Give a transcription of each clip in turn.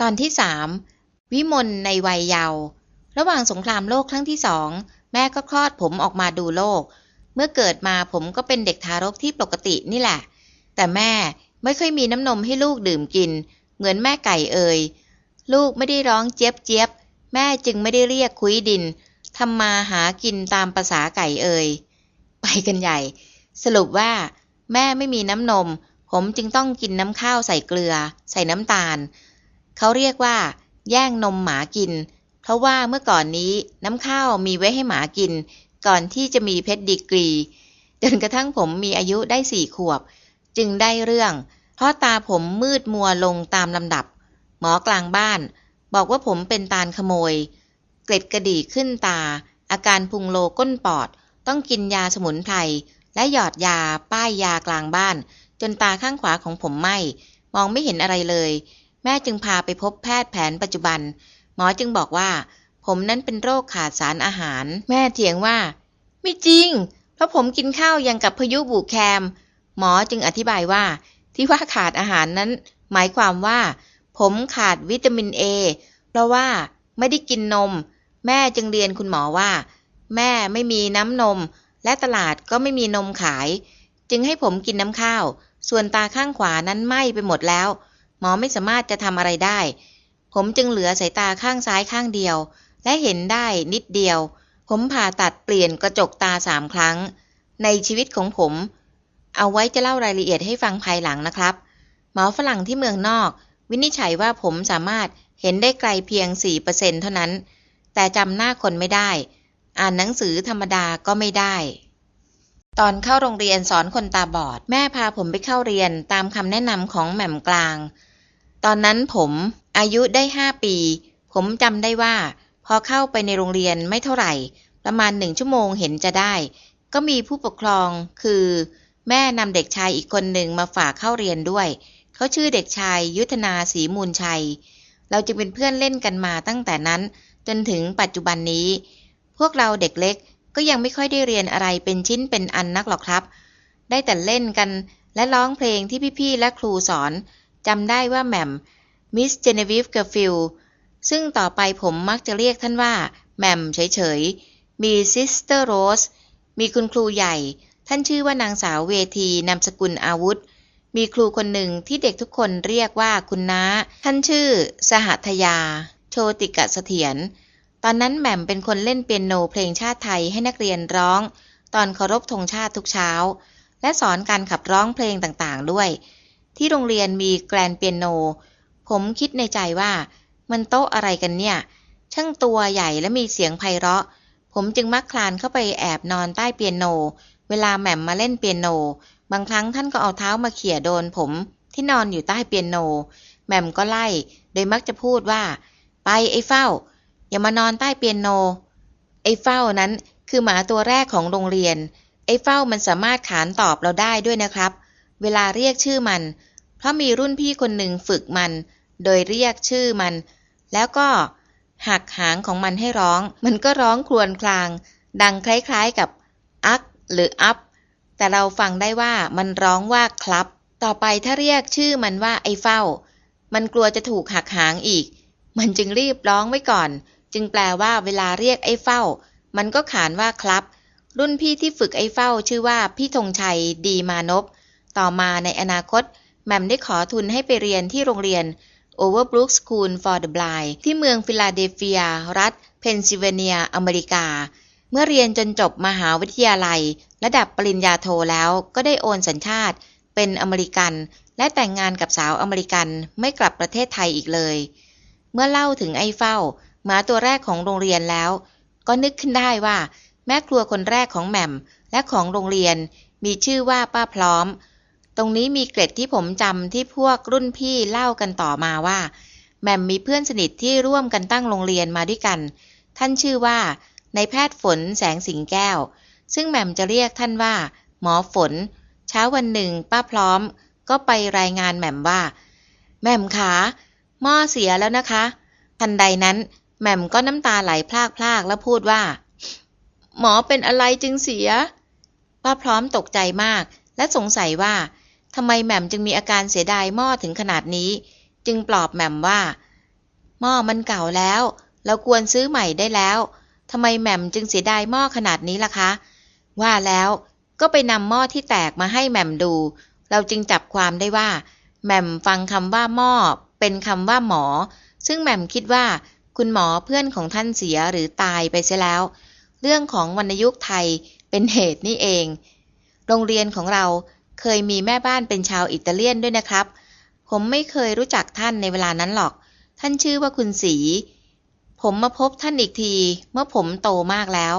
ตอนที่สามวิมลในวัยเยาว์ระหว่างสงครามโลกครั้งที่สองแม่ก็คลอดผมออกมาดูโลก เมื่อเกิดมาผมก็เป็นเด็กทารกที่ปกตินี่แหละ แต่แม่ไม่เคยมีน้ำนมให้ลูกดื่มกิน เหมือนแม่ไก่เอ่ยลูกไม่ได้ร้องเจี๊ยบเจี๊ยบแม่จึงไม่ได้เรียกคุยดินทำมาหากินตามภาษาไก่เอ่ยไปกันใหญ่ สรุปว่า แม่ไม่มีน้ำนม ผมจึงต้องกินน้ำข้าวใส่เกลือ ใส่น้ำตาล เขาเรียกว่า แย่งนมหมากิน เพราะว่าเมื่อก่อนนี้น้ำข้าวมีไว้ให้หมากิน ก่อนที่จะมีเพชรดีกรี จนกระทั่งผมมีอายุได้สี่ขวบ จึงได้เรื่อง เพราะตาผมมืดมัวลงตามลำดับ หมอกลางบ้าน บอกว่าผมเป็นตาลขโมย เกล็ดกระดี่ขึ้นตา อาการพุงโลก้นปอด ต้องกินยาสมุนไพรและหยอดยาป้ายยากลางบ้าน จนตาข้างขวาของผมไหมมองไม่เห็นอะไรเลย แม่จึงพาไปพบแพทย์แผนปัจจุบัน หมอจึงบอกว่า ผมนั้นเป็นโรคขาดสารอาหาร แม่เถียงว่า ไม่จริง เพราะผมกินข้าวยังกับพายุบุกแคม หมอจึงอธิบายว่า ที่ว่าขาดอาหารนั้น หมายความว่า ผมขาดวิตามินเอเพราะว่าไม่ได้กินนม แม่จึงเรียนคุณหมอว่า แม่ไม่มีน้ำนม และตลาดก็ไม่มีนมขาย จึงให้ผมกินน้ำข้าว ส่วนตาข้างขวานั้นไหม้ไปหมดแล้ว มอไม่สามารถจะทำอะไรได้ ผมจึงเหลือสายตาข้างซ้ายข้างเดียว และเห็นได้นิดเดียว ผมผ่าตัดเปลี่ยนกระจกตาสามครั้ง ในชีวิตของผม เอาไว้จะเล่ารายละเอียดให้ฟังภายหลังนะครับ หมอฝรั่งที่เมืองนอก วินิจฉัยว่าผมสามารถเห็นได้ไกลเพียง 4%เท่านั้น แต่จำหน้าคนไม่ได้ อ่านหนังสือธรรมดาก็ไม่ได้ตอนเข้าโรงเรียนสอนคนตาบอด แม่พาผมไปเข้าเรียนตามคำแนะนำของแหม่มกลาง ตอนนั้นผมอายุได้5ปี ผมจำได้ว่า พอเข้าไปในโรงเรียนไม่เท่าไหร่ ประมาณหนึ่งชั่วโมงเห็นจะได้ ก็มีผู้ปกครองคือ แม่นำเด็กชายอีกคนหนึ่งมาฝากเข้าเรียนด้วย เขาชื่อเด็กชายยุทธนาศรีมูลชัย เราจึงเป็นเพื่อนเล่นกันมาตั้งแต่นั้น จนถึงปัจจุบันนี้ พวกเราเด็กเล็กก็ยังไม่ค่อยได้เรียนอะไรเป็นชิ้นเป็นอันนักหรอกครับ ได้แต่เล่นกันและร้องเพลงที่พี่ๆและครูสอน จำได้ว่าแหม่มมิสเจเนวิฟเกอร์ฟิลซึ่งต่อไปผมมักจะเรียกท่านว่าแหม่มเฉยๆ มีซิสเตอร์โรส มีคุณครูใหญ่ ท่านชื่อว่านางสาวเวทีนามสกุลอาวุธ มีครูคนหนึ่งที่เด็กทุกคนเรียกว่าคุณน้า ท่านชื่อ สหัทยา โชติกะเสถียร ตอนนั้นแหม่มเป็นคนเล่นเปียโนเพลงชาติไทยให้นักเรียนร้อง ตอนเคารพธงชาติทุกเช้า และสอนการขับร้องเพลงต่างๆด้วย ที่โรงเรียนมีแกรนเปียโน ผมคิดในใจว่า มันโต๊ะอะไรกันเนี่ย ช่างตัวใหญ่และมีเสียงไพเราะ ผมจึงมักคลานเข้าไปแอบนอนใต้เปียโน เวลาแหม่มมาเล่นเปียโน บางครั้งท่านก็เอาเท้ามาเขี่ยโดนผมที่นอนอยู่ใต้เปียโน แหม่มก็ไล่ โดยมักจะพูดว่า ไปไอ้เฝ้า อย่ามานอนใต้เปียโน ไอ้เฝ้านั้นคือหมาตัวแรกของโรงเรียน ไอ้เฝ้ามันสามารถขานตอบเราได้ด้วยนะครับ เวลาเรียกชื่อมัน เพราะมีรุ่นพี่คนหนึ่งฝึกมัน โดยเรียกชื่อมัน แล้วก็หักหางของมันให้ร้อง มันก็ร้องครวญคราง ดังคล้ายๆกับอักหรืออัพ แต่เราฟังได้ว่ามันร้องว่าครับ ต่อไปถ้าเรียกชื่อมันว่าไอ้เฝ้า มันกลัวจะถูกหักหางอีก มันจึงรีบร้องไว้ก่อน จึงแปลว่าเวลาเรียกไอ้เฝ้า มันก็ขานว่าครับ รุ่นพี่ที่ฝึกไอ้เฝ้าชื่อว่าพี่ธงชัยดีมานพ ต่อมาในอนาคตแหม่มได้ขอทุนให้ไปเรียนที่โรงเรียน Overbrook School for the Blind ที่เมืองฟิลาเดลเฟีย รัฐ เพนซิลเวเนีย อเมริกา เมื่อเรียนจนจบมหาวิทยาลัย ระดับปริญญาโทแล้วก็ได้โอนสัญชาติ เป็นอเมริกัน และแต่งงานกับสาวอเมริกันไม่กลับประเทศไทยอีกเลย เมื่อเล่าถึงไอ้เฝ้าหมาตัวแรกของโรงเรียนแล้ว ก็นึกขึ้นได้ว่า แม่ครัวคนแรกของแหม่มและของโรงเรียนมีชื่อว่าป้าพร้อม ตรงนี้มีเกร็ดที่ผมจำที่พวกรุ่นพี่เล่ากันต่อมาว่าแหม่มมีเพื่อนสนิทที่ร่วมกันตั้งโรงเรียนมาด้วยกัน ท่านชื่อว่า ในแพทย์ฝนแสงสิงแก้ว ซึ่งแหม่มจะเรียกท่านว่า หมอฝน เช้าวันหนึ่งป้าพร้อม ก็ไปรายงานแหม่มว่า แหม่มขาหม้อเสียแล้วนะคะ ทันใดนั้นแหม่มก็น้ำตาไหลพลากๆแล้วพูดว่า หมอเป็นอะไรจึงเสีย ป้าพร้อมตกใจมาก และสงสัยว่า ทำไมแหม่มจึงมีอาการเสียดายหม้อถึงขนาดนี้ จึงปลอบแหม่มว่า หม้อมันเก่าแล้วเราควรซื้อใหม่ได้แล้วทำไมแหม่มจึงเสียดายหม้อขนาดนี้ล่ะคะ ว่าแล้วก็ไปนำหม้อที่แตกมาให้แหม่มดู เราจึงจับความได้ว่าแหม่มฟังคำว่าหม้อเป็นคำว่าหมอ ซึ่งแหม่มคิดว่า คุณหมอเพื่อนของท่านเสียหรือตายไปเสียแล้ว เรื่องของวรรณยุกต์ไทยเป็นเหตุนี่เอง โรงเรียนของเรา เคยมีแม่บ้านเป็นชาวอิตาเลียนด้วยนะครับ ผมไม่เคยรู้จักท่านในเวลานั้นหรอก ท่านชื่อว่าคุณสี ผมมาพบท่านอีกที เมื่อผมโตมากแล้ว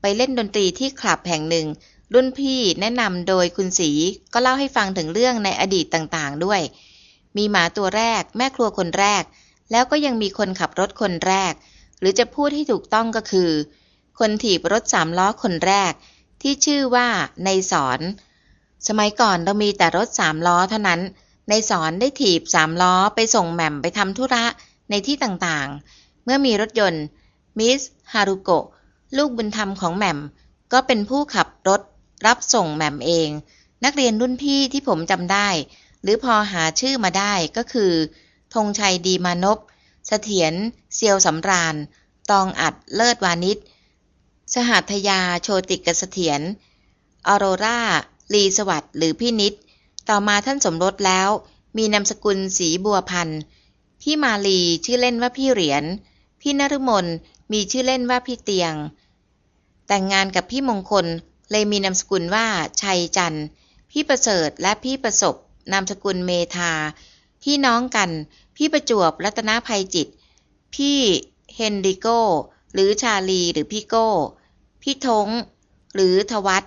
ไปเล่นดนตรีที่คลับแห่งหนึ่ง รุ่นพี่แนะนำโดยคุณสีก็เล่าให้ฟังถึงเรื่องในอดีตต่างๆด้วย มีหมาตัวแรก แม่ครัวคนแรก แล้วก็ยังมีคนขับรถคนแรก หรือจะพูดให้ถูกต้องก็คือ คนถีบรถสามล้อคนแรก ที่ชื่อว่าในสอน สมัยก่อนเรามีแต่รถสามล้อเท่านั้น ในสอนได้ถีบสามล้อไปส่งแหม่มไปทำธุระในที่ต่างๆ เมื่อมีรถยนต์ มิสฮารุโกะลูกบุญธรรมของแหม่ม ก็เป็นผู้ขับรถรับส่งแหม่มเอง นักเรียนรุ่นพี่ที่ผมจำได้ หรือพอหาชื่อมาได้ก็คือธงชัยดีมานพเสถียรเซียวสำราญ ตองอัดเลิศวานิช สหัทยาโชติกเสถียรออโรรา ลีสวัสดิ์หรือพี่นิด ต่อมาท่านสมรสแล้ว มีนามสกุลสีบัวพันธ์พี่มาลีชื่อเล่นว่าพี่เหรียญ พี่นฤมลมีชื่อเล่นว่าพี่เตียง แต่งงานกับพี่มงคลเลยมีนามสกุลว่าชัยจันทร์ พี่ประเสริฐและพี่ประสบนามสกุลเมธา พี่น้องกัน พี่ประจวบรัตนภัยจิต พี่เฮนริโก หรือชาลีหรือพี่โก้ พี่ทง หรือทวัต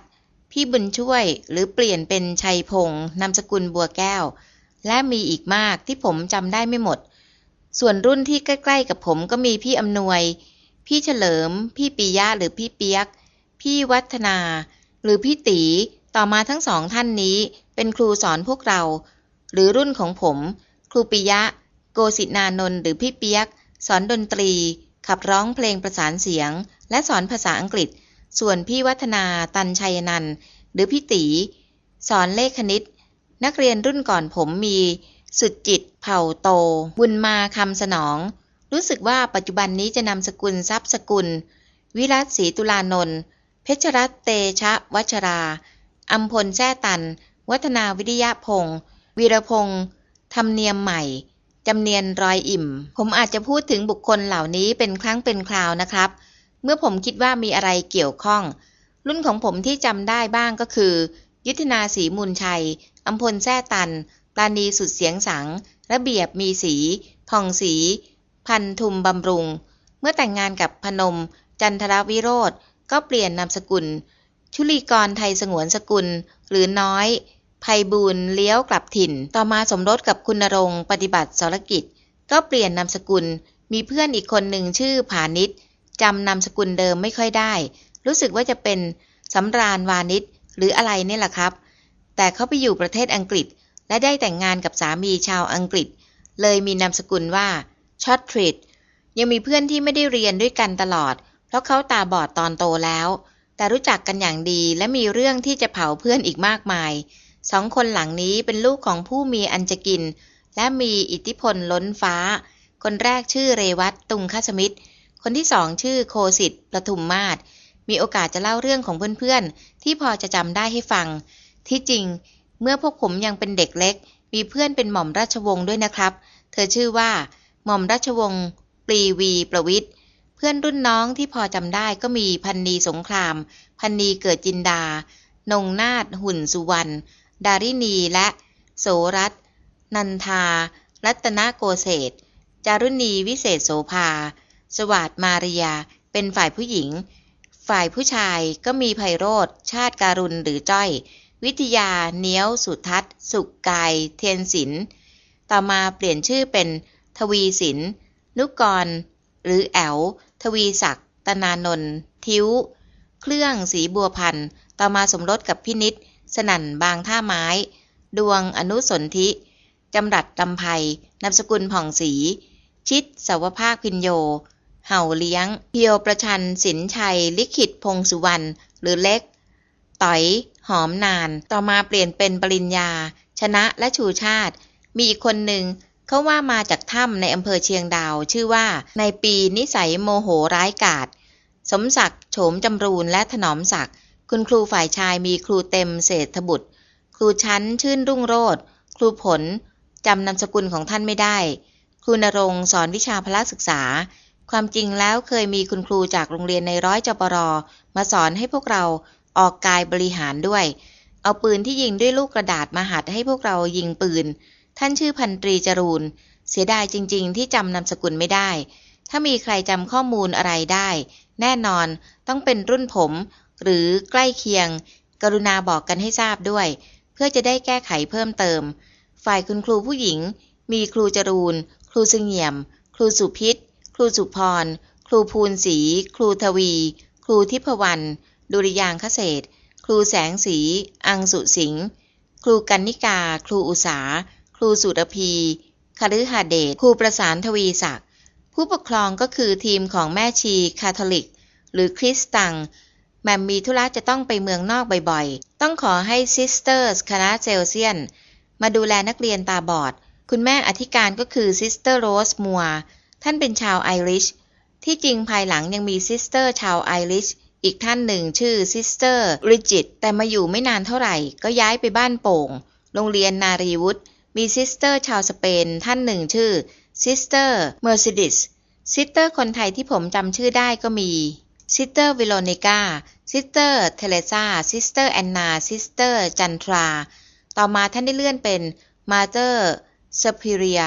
พี่บุญช่วยหรือเปลี่ยนเป็นชัยพงศ์นามสกุลบัวแก้ว และมีอีกมากที่ผมจำได้ไม่หมด ส่วนรุ่นที่ใกล้ ๆ กับผมก็มีพี่อำนวย พี่เฉลิม พี่ปิยะหรือพี่เปียก พี่วัฒนา หรือพี่ตีต่อมาทั้งสองท่านนี้เป็นครูสอนพวกเรา หรือรุ่นของผม ครูปิยะ โกศินานนท์หรือพี่เปียก สอนดนตรี ขับร้องเพลงประสานเสียง และสอนภาษาอังกฤษ ส่วนพี่วัฒนาตันชัยนันหรือพี่ตีสอนเลขคณิต นักเรียนรุ่นก่อนผมมีสุดจิตเผ่าโต บุญมาคำสนอง รู้สึกว่าปัจจุบันนี้จะนำสกุลทรัพย์สกุล วิรัตศรีตุลานนท์เพชรรัตเตชะวัชราอัมพลแจ้ตัน วัฒนาวิริยะพงศ์วีรพงศ์ธรรมเนียมใหม่จำเนียนรอยอิ่ม ผมอาจจะพูดถึงบุคคลเหล่านี้เป็นครั้งเป็นคราวนะครับ เมื่อผมคิดว่ามีอะไรเกี่ยวข้อง รุ่นของผมที่จำได้บ้างก็คือ ยุทธนาสีมูลชัยอัมพลแจ้ตันปราณีสุดเสียงสัง ระเบียบมีสีผ่องสี พันธุมบำรุง เมื่อแต่งงานกับพนม จันทรวิโรธก็เปลี่ยนนามสกุล ชุลีกรไทยสงวนสกุล หรือน้อยภัยบูลเลี้ยวกลับถิ่น ต่อมาสมรสกับคุณนรงปฏิบัติสรกิจ ก็เปลี่ยนนามสกุล มีเพื่อนอีกคนหนึ่งชื่อผานิช จำนามสกุลเดิมไม่ค่อยได้ รู้สึกว่าจะเป็นสำราญวานิชหรืออะไรนี่แหละครับ แต่เขาไปอยู่ประเทศอังกฤษ และได้แต่งงานกับสามีชาวอังกฤษ เลยมีนามสกุลว่าช็อตทริดยังมีเพื่อนที่ไม่ได้เรียนด้วยกันตลอด เพราะเขาตาบอดตอนโตแล้ว แต่รู้จักกันอย่างดีและมีเรื่องที่จะเผาเพื่อนอีกมากมายสองคนหลังนี้เป็นลูกของผู้มีอันจะกิน และมีอิทธิพลล้นฟ้า คนแรกชื่อเรวัตตุงคสมิตร คนที่สองชื่อโคสิทธิ์ประทุมมาศมีโอกาสจะเล่าเรื่องของเพื่อนๆ ที่พอจะจำได้ให้ฟัง ที่จริง เมื่อพวกผมยังเป็นเด็กเล็ก มีเพื่อนเป็นหม่อมราชวงศ์ด้วยนะครับ เธอชื่อว่า หม่อมราชวงศ์ปรีวีประวิทย์เพื่อนรุ่นน้องที่พอจำได้ก็มีพันนีสงคราม พันนีเกิดจินดา นงนาถหุ่นสุวรรณดารินีและ โสรัตน์นันทา รัตนโกเศษจารุณีวิเศษโสภา สวัสดมาริยา เป็นฝ่ายผู้หญิง ฝ่ายผู้ชายก็มีไพโรธชาติการุณหรือจ้อย วิทยา เนี้ยว สุทัศน์ สุกกาย เทียนศิลป์ต่อมาเปลี่ยนชื่อเป็น ทวีศิลป์นุกร หรือแอลทวีศักดิ์ตนานนท์ทิ้วเครื่องสีบัวพันธ์ต่อมาสมรสกับพินิษสนั่นบางท่าไม้ ดวงอนุสนธิ จำรัดลำไพนามสกุลผ่องศรีชิดสาวภาคพินโย เห่าเลี้ยง เพียวประชัน สินชัย ลิขิตพงสุวรรณหรือเล็ก ต่อย หอมนาน ต่อมาเปลี่ยนเป็นปริญญา ชนะและชูชาติ มีอีกคนหนึ่งเขาว่ามาจากถ้ำในอำเภอเชียงดาว ชื่อว่า ในปีนิสัยโมโหร้ายกาจสมศักดิ์โฉมจำรูนและถนอมศักดิ์คุณครูฝ่ายชายมีครูเต็มเศรษฐบุตร ครูชั้นชื่นรุ่งโรจน์ครูผลจำนามสกุลของท่านไม่ได้ ครูนรงสอนวิชาพละศึกษา ความจริงแล้วเคยมีคุณครูจากโรงเรียนในร้อยจปรมาสอนให้พวกเราออกกายบริหารด้วย เอาปืนที่ยิงด้วยลูกกระดาษมาหัดให้พวกเรายิงปืน ท่านชื่อพันตรีจรูน เสียดายจริง ๆ ที่จำนามสกุลไม่ได้ ถ้ามีใครจำข้อมูลอะไรได้ แน่นอนต้องเป็นรุ่นผม หรือใกล้เคียง กรุณาบอกกันให้ทราบด้วย เพื่อจะได้แก้ไขเพิ่มเติม ฝ่ายคุณครูผู้หญิง มีครูจรูน ครูเสงี่ยม ครูสุพิษ รูสุพร ครูภูนศรี ครูทวี ครูทิพวรรณ ดุริยางคเศษ ครูแสงสี อังสุสิงห์ ครูกันนิกา ครูอุสาครูสุรพีคฤหาเดช ครูประสานทวีศักดิ์ ผู้ปกครองก็คือทีมของแม่ชีคาทอลิก หรือคริสตังแมมมีธุระจะต้องไปเมืองนอกบ่อยๆ ต้องขอให้ซิสเตอร์สคณะเซลเซียน มาดูแลนักเรียนตาบอด คุณแม่อธิการก็คือซิสเตอร์โรสมัว ท่านเป็นชาวไอริช ที่จริงภายหลังยังมีซิสเตอร์ชาวไอริชอีกท่านหนึ่งชื่อซิสเตอร์ริจิตแต่มาอยู่ไม่นานเท่าไหร่ ก็ย้ายไปบ้านโป่ง โรงเรียนนารีวุฒมีซิสเตอร์ชาวสเปนท่านหนึ่งชื่อซิสเตอร์เมอร์ซิดิสซิสเตอร์คนไทยที่ผมจำชื่อได้ก็มีซิสเตอร์วิโลนิกาซิสเตอร์เทเลซาซิสเตอร์แอนนาซิสเตอร์จันทรา ต่อมาท่านได้เลื่อนเป็นมาเตอร์สพิเรีย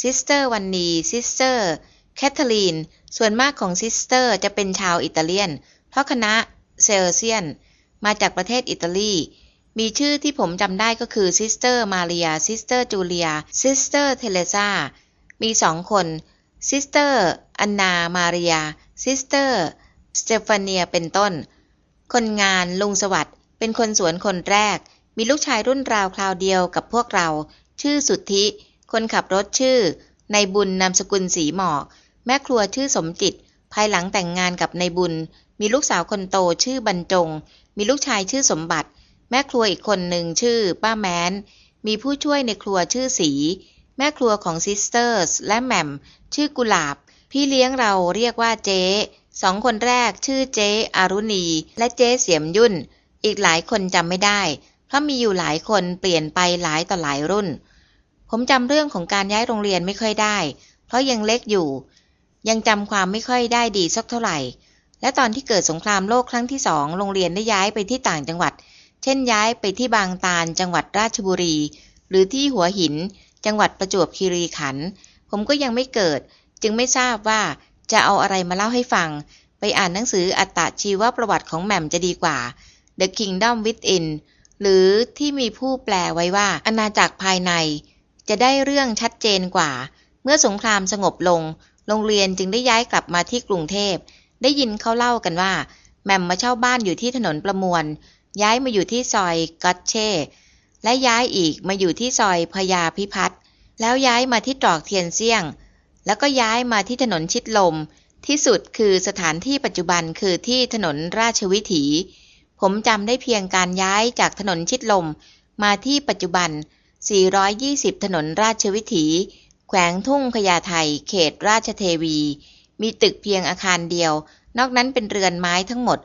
ซิสเตอร์วันนีซิสเตอร์แคทเธอรีน ส่วนมากของซิสเตอร์จะเป็นชาวอิตาเลียน เพราะคณะเซลเซียน มาจากประเทศอิตาลี มีชื่อที่ผมจำได้ก็คือซิสเตอร์มาเรียซิสเตอร์จูเลียซิสเตอร์เทเลซามีสองคนซิสเตอร์อันนามาเรียซิสเตอร์สเตฟาเนียเป็นต้น คนงานลุงสวัสด์เป็นคนสวนคนแรก มีลูกชายรุ่นราวคราวเดียวกับพวกเรา ชื่อสุทธิ คนขับรถชื่อ ในบุญนามสกุลสีหมอก แม่ครัวชื่อสมจิต ภายหลังแต่งงานกับในบุญ มีลูกสาวคนโตชื่อบรรจง มีลูกชายชื่อสมบัติ แม่ครัวอีกคนหนึ่งชื่อ ป้าแม้น มีผู้ช่วยในครัวชื่อสี แม่ครัวของซิสเตอร์สและแหม่ม ชื่อกุหลาบ พี่เลี้ยงเราเรียกว่าเจ๊สองคนแรกชื่อเจ๊อารุณี และเจ๊เสียมยุ่น อีกหลายคนจำไม่ได้ เพราะมีอยู่หลายคนเปลี่ยนไปหลายต่อหลายรุ่น ผมจำเรื่องของการย้ายโรงเรียนไม่ค่อยได้ เพราะยังเล็กอยู่ ยังจำความไม่ค่อยได้ดีสักเท่าไหร่ และตอนที่เกิดสงครามโลกครั้งที่สองโรงเรียนได้ย้ายไปที่ต่างจังหวัด เช่นย้ายไปที่บางตาลจังหวัดราชบุรี หรือที่หัวหิน จังหวัดประจวบคีรีขันธ์ผมก็ยังไม่เกิด จึงไม่ทราบว่าจะเอาอะไรมาเล่าให้ฟัง ไปอ่านหนังสืออัตชีวประวัติของแหม่มจะดีกว่า The Kingdom Within หรือที่มีผู้แปลไว้ว่าอาณาจักรภายใน จะได้เรื่องชัดเจนกว่า เมื่อสงครามสงบลง โรงเรียนจึงได้ย้ายกลับมาที่กรุงเทพ ได้ยินเขาเล่ากันว่า แม่มมาเช่าบ้านอยู่ที่ถนนประมวล ย้ายมาอยู่ที่ซอยกัตเช่ และย้ายอีกมาอยู่ที่ซอยพญาพิพัฒน์ แล้วย้ายมาที่ตรอกเทียนเซี่ยง แล้วก็ย้ายมาที่ถนนชิดลม ที่สุดคือสถานที่ปัจจุบันคือที่ถนนราชวิถี ผมจำได้เพียงการย้ายจากถนนชิดลมมาที่ปัจจุบัน 420 ถนนราชวิถี แขวงทุ่งพญาไทเขตราชเทวี มีตึกเพียงอาคารเดียว นอกนั้นเป็นเรือนไม้ทั้งหมด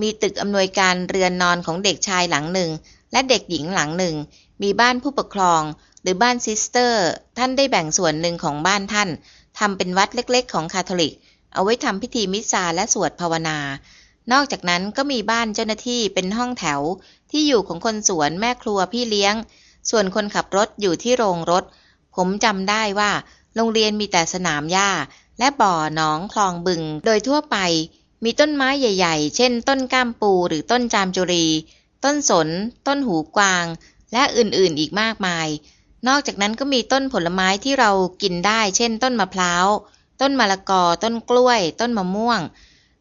มีตึกอำนวยการเรือนนอนของเด็กชายหลังหนึ่ง และเด็กหญิงหลังหนึ่ง มีบ้านผู้ปกครอง หรือบ้านซิสเตอร์ ท่านได้แบ่งส่วนหนึ่งของบ้านท่านทำเป็นวัดเล็กๆ ของคาทอลิก เอาไว้ทำพิธีมิสซาและสวดภาวนา นอกจากนั้นก็มีบ้านเจ้าหน้าที่เป็นห้องแถวที่อยู่ของคนสวนแม่ครัวพี่เลี้ยง ส่วนคนขับรถอยู่ที่โรงรถ ผมจำได้ว่า โรงเรียนมีแต่สนามหญ้า และบ่อหนองคลองบึง โดยทั่วไป มีต้นไม้ใหญ่ ๆ เช่น ต้นก้ามปูหรือต้นจามจุรี ต้นสน ต้นหูกวาง และอื่นๆอีกมากมาย นอกจากนั้นก็มีต้นผลไม้ที่เรากินได้ เช่น ต้นมะพร้าว ต้นมะละกอ ต้นกล้วย ต้นมะม่วง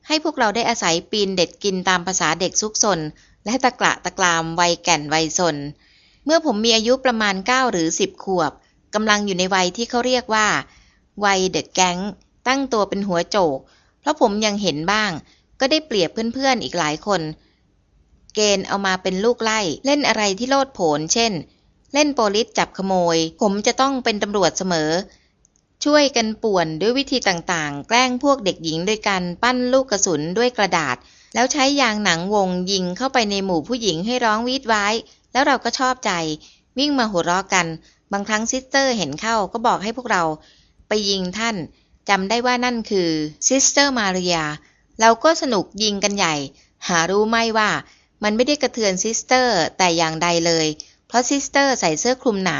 ให้พวกเราได้อาศัยปีนเด็ดกินตามภาษาเด็กซุกซนและตะกระตะกรามวัยแก่นวัยสน เมื่อผมมีอายุประมาณ 9 หรือ 10 ขวบกำลังอยู่ในวัยที่เขาเรียกว่า วัยเด็กแก๊งตั้งตัวเป็นหัวโจก เพราะผมยังเห็นบ้าง ก็ได้เปรียบเพื่อนๆอีกหลายคน เกณฑ์เอามาเป็นลูกไล่ เล่นอะไรที่โลดโผน เช่น เล่นโปลิสจับขโมย ผมจะต้องเป็นตำรวจเสมอ ช่วยกันป่วนด้วยวิธีต่างๆ แกล้งพวกเด็กหญิงด้วยการปั้นลูกกระสุนด้วยกระดาษ แล้วใช้ยางหนังวงยิงเข้าไปในหมู่ผู้หญิงให้ร้องวีดไว้ แล้วเราก็ชอบใจ วิ่งมาหัวเราะกัน บางครั้งซิสเตอร์เห็นเข้าก็บอกให้พวกเรา ไปยิงท่านจำได้ว่านั่นคือซิสเตอร์มาเรียเราก็สนุกยิงกันใหญ่ หารู้ไหมว่า มันไม่ได้กระเทือนซิสเตอร์แต่อย่างใดเลย เพราะซิสเตอร์ใส่เสื้อคลุมหนา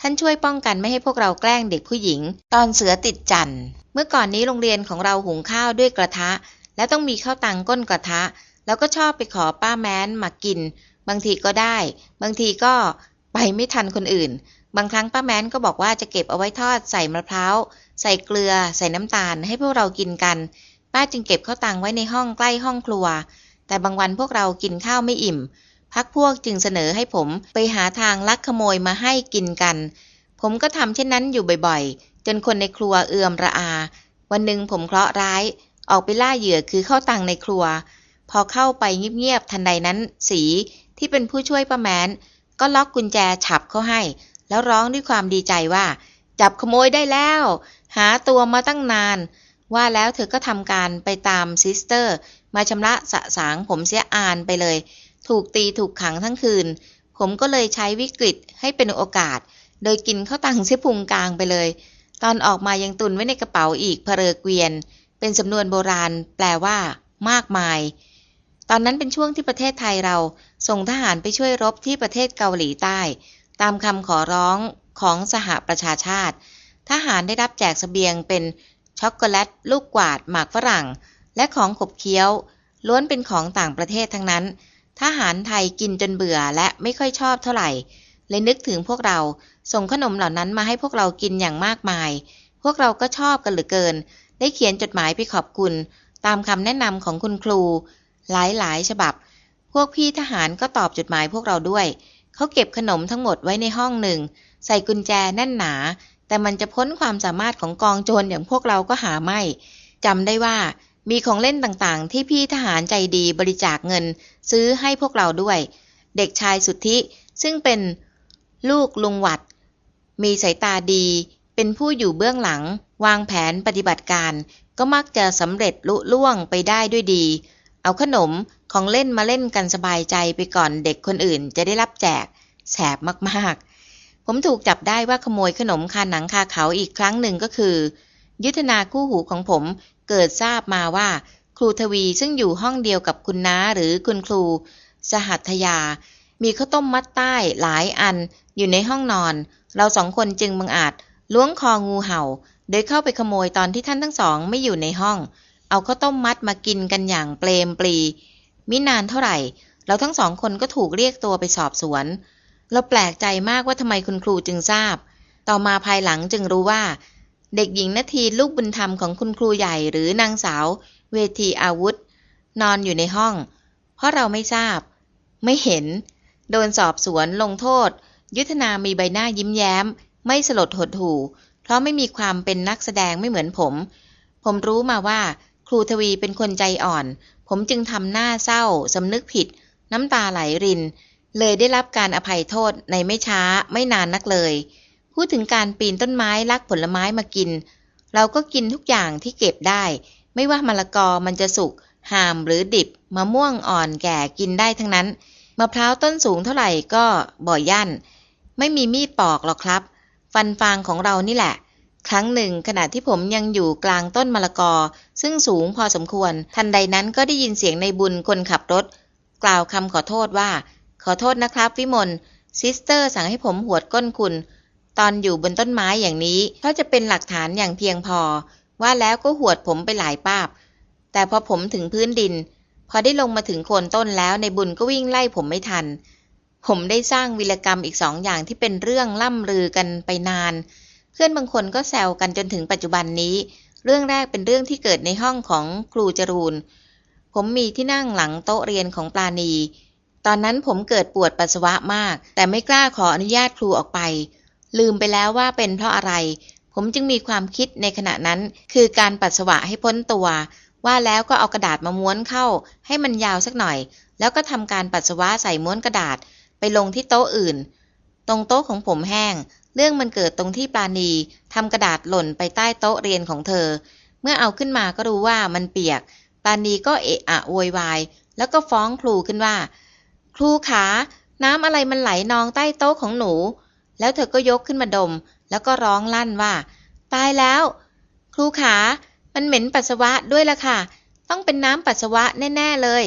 ท่านช่วยป้องกันไม่ให้พวกเราแกล้งเด็กผู้หญิง ตอนเสือติดจันเมื่อก่อนนี้โรงเรียนของเราหุงข้าวด้วยกระทะ และต้องมีข้าวตังก้นกระทะ แล้วก็ชอบไปขอป้าแม้นมากิน บางทีก็ได้ บางทีก็ไปไม่ทันคนอื่น บางครั้งป้าแม้นก็บอกว่าจะเก็บเอาไว้ทอดใส่มะพร้าวใส่เกลือ ใส่น้ำตาล ให้พวกเรากินกัน ป้าจึงเก็บข้าวตังไว้ในห้องใกล้ห้องครัว แต่บางวันพวกเรากินข้าวไม่อิ่ม พักพวกจึงเสนอให้ผมไปหาทางลักขโมยมาให้กินกัน ผมก็ทำเช่นนั้นอยู่บ่อยๆ จนคนในครัวเอือมระอา วันหนึ่งผมเคราะห์ร้าย ออกไปล่าเหยื่อคือข้าวตังในครัว พอเข้าไปเงียบๆทันใดนั้น สี ที่เป็นผู้ช่วยป้าแมนก็ล็อกกุญแจฉับเข้าให้ แล้วร้องด้วยความดีใจว่า จับขโมยได้แล้ว หาตัวมาตั้งนาน ว่าแล้วเธอก็ทำการไปตามซิสเตอร์ มาชำระสะสางผมเสียอานไปเลย ถูกตีถูกขังทั้งคืน ผมก็เลยใช้วิกฤตให้เป็นโอกาส โดยกินข้าวตังเสียพุงกลางไปเลย ตอนออกมายังตุนไว้ในกระเป๋าอีกเพเรเกวียน เป็นสำนวนโบราณ แปลว่า มากมาย ตอนนั้นเป็นช่วงที่ประเทศไทยเรา ส่งทหารไปช่วยรบที่ประเทศเกาหลีใต้ ตามคำขอร้องของสหประชาชาติ ทหารได้รับแจกสเสบียงเป็นช็อกโกแลต ลูกกวาด หมากฝรั่ง และของขบเคี้ยว ล้วนเป็นของต่างประเทศทั้งนั้น ทหารไทยกินจนเบื่อและไม่ค่อยชอบเท่าไหร่ เลยนึกถึงพวกเรา ส่งขนมเหล่านั้นมาให้พวกเรากินอย่างมากมาย พวกเราก็ชอบกันเหลือเกิน ได้เขียนจดหมายไปขอบคุณ ตามคำแนะนำของคุณครู หลายๆ ฉบับ พวกพี่ทหารก็ตอบจดหมายพวกเราด้วย เขาเก็บขนมทั้งหมดไว้ในห้องหนึ่ง ใส่กุญแจแน่นหนา แต่มันจะพ้นความสามารถของกองโจรอย่างพวกเราก็หาไม่จำได้ว่ามีของเล่นต่างๆ ที่พี่ทหารใจดีบริจาคเงิน ซื้อให้พวกเราด้วย เด็กชายสุทธิซึ่งเป็นลูกลุงหวัด มีสายตาดี เป็นผู้อยู่เบื้องหลัง วางแผนปฏิบัติการ ก็มักจะสำเร็จลุล่วงไปได้ด้วยดี เอาขนมของเล่นมาเล่นกันสบายใจไปก่อนเด็กคนอื่นจะได้รับแจก แสบมากๆ ผมถูกจับได้ว่าขโมยขนมคาหนังคาเขาอีกครั้งหนึ่งก็คือ ยุทธนาคู่หูของผมเกิดทราบมาว่า ครูทวีซึ่งอยู่ห้องเดียวกับคุณน้าหรือคุณครู สหัตยา มีข้าวต้มมัดใต้หลายอันอยู่ในห้องนอน เราสองคนจึงบังอาจล้วงคองูเห่า โดยเข้าไปขโมยตอนที่ท่านทั้งสองไม่อยู่ในห้อง เอาข้าวต้มมัดมากินกันอย่างเปลมปลีมินานเท่าไหร่ เราทั้งสองคนก็ถูกเรียกตัวไปสอบสวน เราแปลกใจมากว่าทำไมคุณครูจึงทราบ ต่อมาภายหลังจึงรู้ว่า เด็กหญิงนาทีลูกบุญธรรมของคุณครูใหญ่หรือนางสาว เวทีอาวุธ นอนอยู่ในห้อง เพราะเราไม่ทราบ ไม่เห็น โดนสอบสวนลงโทษ ยุทธนามีใบหน้ายิ้มแย้ม ไม่สลดหดหู่ เพราะไม่มีความเป็นนักแสดงไม่เหมือนผม ผมรู้มาว่า ครูทวีเป็นคนใจอ่อน ผมจึงทำหน้าเศร้าสำนึกผิด น้ำตาไหลริน เลยได้รับการอภัยโทษในไม่ช้าไม่นานนักเลย พูดถึงการปีนต้นไม้ลักผลไม้มากิน เราก็กินทุกอย่างที่เก็บได้ ไม่ว่ามะละกอมันจะสุกหามหรือดิบมะม่วงอ่อนแก่กินได้ทั้งนั้นมะพร้าวต้นสูงเท่าไหร่ก็บ่อยย่านไม่มีมีดปอกหรอกครับ ฟันฟางของเรานี่แหละ ครั้งหนึ่ง ขณะที่ผมยังอยู่กลางต้นมะละกอ ซึ่งสูงพอสมควร ทันใดนั้นก็ได้ยินเสียงในบุญคนขับรถ กล่าวคำขอโทษว่า ขอโทษนะครับวิมลซิสเตอร์สั่งให้ผมหวดก้นคุณ ตอนอยู่บนต้นไม้อย่างนี้เพราะจะเป็นหลักฐานอย่างเพียงพอ ว่าแล้วก็หวดผมไปหลายป้าบ แต่พอผมถึงพื้นดิน พอได้ลงมาถึงโคนต้นแล้วในบุญก็วิ่งไล่ผมไม่ทัน ผมได้สร้างวีรกรรมอีกสองอย่างที่เป็นเรื่องล่ำลือกันไปนาน พื่อนบางคนก็แซวกันจนถึงปัจจุบันนี้ เรื่องแรกเป็นเรื่องที่เกิดในห้องของครูจรูน ผมมีที่นั่งหลังโต๊ะเรียนของปลาณี ตอนนั้นผมเกิดปวดปัสสาวะมาก แต่ไม่กล้าขออนุญาตครูออกไป ลืมไปแล้วว่าเป็นเพราะอะไร ผมจึงมีความคิดในขณะนั้น คือการปัสสาวะให้พ้นตัว ว่าแล้วก็เอากระดาษมาม้วนเข้า ให้มันยาวสักหน่อย แล้วก็ทำการปัสสาวะใส่ม้วนกระดาษ ไปลงที่โต๊ะอื่น ตรงโต๊ะของผมแห้ง เรื่องมันเกิดตรงที่ปาณีทำกระดาษหล่นไปใต้โต๊ะเรียนของเธอ เมื่อเอาขึ้นมาก็รู้ว่ามันเปียก ปาณีก็เอะอะโวยวาย แล้วก็ฟ้องครูขึ้นว่า ครูขา น้ำอะไรมันไหลนองใต้โต๊ะของหนู แล้วเธอก็ยกขึ้นมาดม แล้วก็ร้องลั่นว่า ตายแล้ว ครูขา มันเหม็นปัสสาวะด้วยล่ะค่ะ ต้องเป็นน้ำปัสสาวะแน่ ๆเลย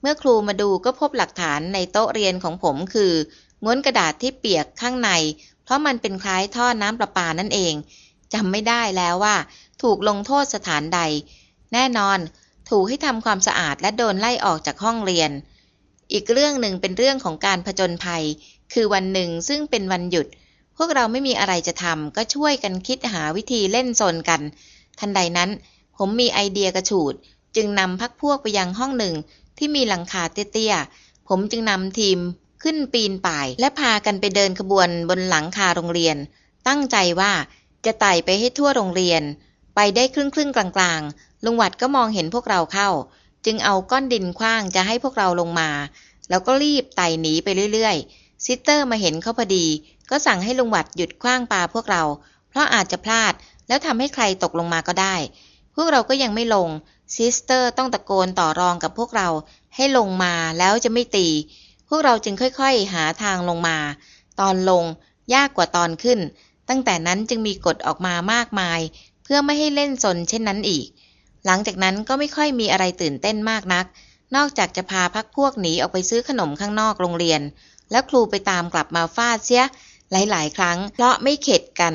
เมื่อครูมาดูก็พบหลักฐานในโต๊ะเรียนของผมคือ ม้วนกระดาษที่เปียกข้างใน เพราะมันเป็นคล้ายท่อน้ำประปานั่นเองจำไม่ได้แล้วว่า ถูกลงโทษสถานใด แน่นอน ถูกให้ทำความสะอาดและโดนไล่ออกจากห้องเรียน อีกเรื่องหนึ่งเป็นเรื่องของการผจญภัย คือวันหนึ่งซึ่งเป็นวันหยุด พวกเราไม่มีอะไรจะทำก็ช่วยกันคิดหาวิธีเล่นโซนกัน ทันใดนั้น ผมมีไอเดียกระฉูด จึงนำพักพวกไปยังห้องหนึ่งที่มีหลังคาเตี้ยๆผมจึงนำทีม ขึ้นปีนป่าย และพากันไปเดินขบวนบนหลังคาโรงเรียน ตั้งใจว่าจะไต่ไปให้ทั่วโรงเรียน ไปได้ครึ่งครึ่งๆกลางๆลุงหวัดก็มองเห็นพวกเราเข้า จึงเอาก้อนดินขว้างจะให้พวกเราลงมา แล้วก็รีบไต่หนีไปเรื่อยๆ ซิสเตอร์มาเห็นเขาพอดี ก็สั่งให้ลุงหวัดหยุดขว้างปลาพวกเรา เพราะอาจจะพลาด แล้วทำให้ใครตกลงมาก็ได้ พวกเราก็ยังไม่ลงซิสเตอร์ต้องตะโกนต่อรองกับพวกเราให้ลงมาแล้วจะไม่ตี วกเราจึงค่อยๆ หาทางลงมา ตอนลงยากกว่าตอนขึ้น ตั้งแต่นั้นจึงมีกฎออกมามากมาย เพื่อไม่ให้เล่นสนเช่นนั้นอีก หลังจากนั้นก็ไม่ค่อยมีอะไรตื่นเต้นมากนัก นอกจากจะพาพักพวกหนีออกไปซื้อขนมข้างนอกโรงเรียน แล้วครูไปตามกลับมาฟาดเสียหลายๆ ครั้ง เพราะไม่เข็ดกัน